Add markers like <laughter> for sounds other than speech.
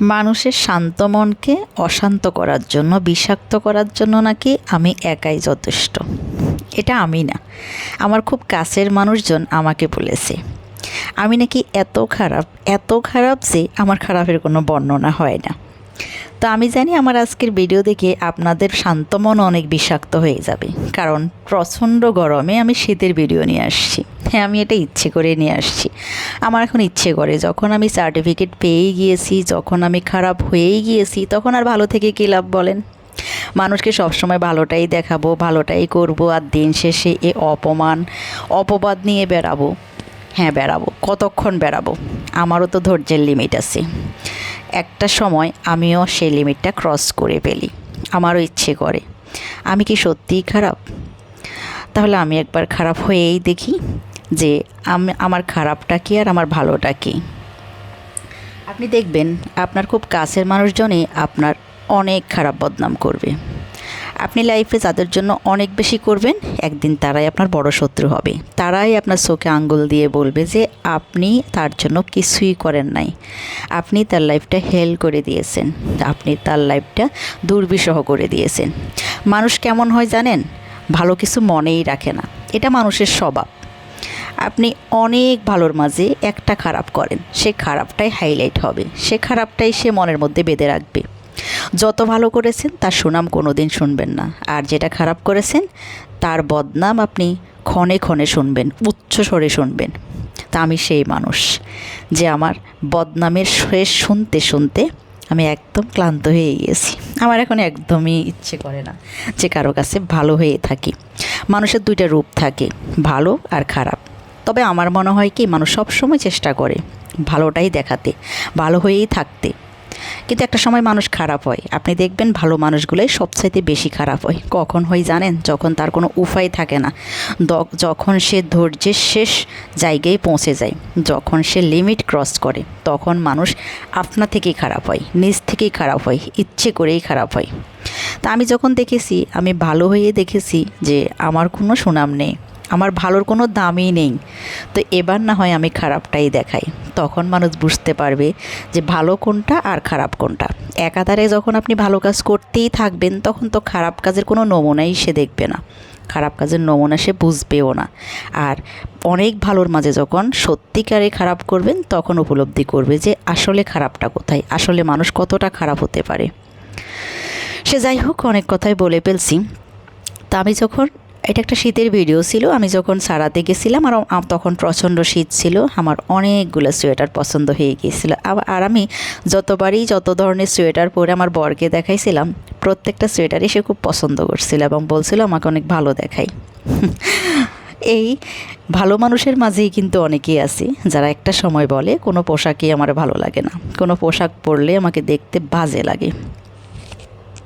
মানুষের শান্ত মনকে অশান্ত করার জন্য, বিষাক্ত করার জন্য নাকি আমি একাই যথেষ্ট? এটা আমি না। আমার খুব কাছের মানুষজন আমাকে বলেছে। আমি নাকি এত খারাপ এত খারাপ যে আমার খারাপের কোনো বর্ণনা হয় না। তো আমি জানি আমার আজকের ভিডিও দেখে আপনাদের শান্ত মন অনেক বিষাক্ত হয়ে যাবে। কারণ প্রচণ্ড গরমে আমি শীতের ভিডিও নিয়ে আসছি। হ্যাঁ আমি এটা ইচ্ছে করে নিয়ে আসছি। আমার এখন ইচ্ছে করে, যখন আমি সার্টিফিকেট পেয়েই গিয়েছি, যখন আমি খারাপ হয়েই গিয়েছি, তখন আর ভালো থেকে কী লাভ বলেন? মানুষকে সবসময় ভালোটাই দেখাবো, ভালোটাই করব, আর দিন শেষে এ অপমান, অপবাদ নিয়ে বেড়াবো। হ্যাঁ বেড়াবো, কতক্ষণ বেড়াবো? আমারও তো ধৈর্যের লিমিট আছে। একটা সময় আমিও সেই লিমিটটা ক্রস করে ফেলি। আমারও ইচ্ছে করে। আমি কি সত্যিই খারাপ? তাহলে আমি একবার খারাপ হয়েই দেখি যে আমি, আমার খারাপটা কি আর আমার ভালোটা কি। আপনি দেখবেন, আপনার খুব কাছের মানুষজনই আপনার অনেক খারাপ বদনাম করবে। আপনি লাইফে যাদের জন্য অনেক বেশি করবেন, একদিন তারাই আপনার বড় শত্রু হবে। তারাই আপনার চোখে আঙ্গুল দিয়ে বলবে যে, আপনি তার জন্য কিছুই করেন নাই। আপনি তার লাইফটা হেল করে দিয়েছেন। আপনি তার লাইফটা দুর্বিষহ করে দিয়েছেন। মানুষ কেমন হয় জানেন? ভালো কিছু মনেই রাখে না। এটা মানুষের স্বভাব। আপনি অনেক ভালোর মাঝে একটা খারাপ করেন। সে খারাপটাই হাইলাইট হবে। সে খারাপটাই সে মনের মধ্যে বেঁধে রাখবে। যত ভালো করেছেন, তার সুনাম কোনো দিন শুনবেন না। আর যেটা খারাপ করেছেন, তার বদনাম আপনি ক্ষণে ক্ষণে শুনবেন, উচ্চ স্বরে শুনবেন। তা আমি সেই মানুষ যে আমার বদনামের শেষ শুনতে শুনতে আমি একদম ক্লান্ত হয়ে গিয়েছি। আমার এখন একদমই ইচ্ছে করে না যে কারও কাছে ভালো হয়ে থাকি। মানুষের দুইটা রূপ থাকে, ভালো আর খারাপ। তবে আমার মনে হয় কি, মানুষ সবসময় চেষ্টা করে ভালোটাই দেখাতে, ভালো হয়েই থাকতে। কিন্তু একটা সময় মানুষ খারাপ হয়। আপনি দেখবেন ভালো মানুষগুলোই সবচাইতে বেশি খারাপ হয়। কখন হয় জানেন? যখন তার কোনো উপায় থাকে না। যখন সে ধৈর্যের শেষ জায়গায় পৌঁছে যায়, যখন সে লিমিট ক্রস করে, তখন মানুষ আপনা থেকেই খারাপ হয়, নিজ থেকেই খারাপ হয়, ইচ্ছে করেই খারাপ হয়। তা আমি যখন দেখেছি, আমি ভালো হয়ে দেখেছি যে আমার কোনো সুনাম নেই। আমার ভালোর কোনো দামই নেই। তো এবার না হয় আমি খারাপটাই দেখাই। তখন মানুষ বুঝতে পারবে যে ভালো কোনটা আর খারাপ কোনটা। একাধারে যখন আপনি ভালো কাজ করতেই থাকবেন, তখন তো খারাপ কাজের কোনো নমুনাই সে দেখবে না। খারাপ কাজের নমুনা সে বুঝবেও না। আর অনেক ভালোর মাঝে যখন সত্যিকারে খারাপ করবেন, তখন উপলব্ধি করবে যে আসলে খারাপটা কোথায়? আসলে মানুষ কতটা খারাপ হতে পারে? সে যাই হোক, অনেক কথাই বলে ফেলছি। তা আমি যখন এটা একটা শীতের ভিডিও ছিল। আমি যখন সারাতে গেছিলাম, আর তখন প্রচণ্ড শীত ছিল। আমার অনেকগুলো সোয়েটার পছন্দ হয়ে গিয়েছিল। আর আমি যতবারই যত ধরনের সোয়েটার পরে আমার বরকে দেখাইছিলাম, প্রত্যেকটা সোয়েটারই সে খুব পছন্দ করছিল এবং বলছিল, আমাকে অনেক ভালো দেখাই। <laughs> এই ভালো মানুষের মাঝেই কিন্তু অনেকেই আছে, যারা একটা সময় বলে, কোনো পোশাকই আমার ভালো লাগে না। কোনো পোশাক পরলে আমাকে দেখতে বাজে লাগে।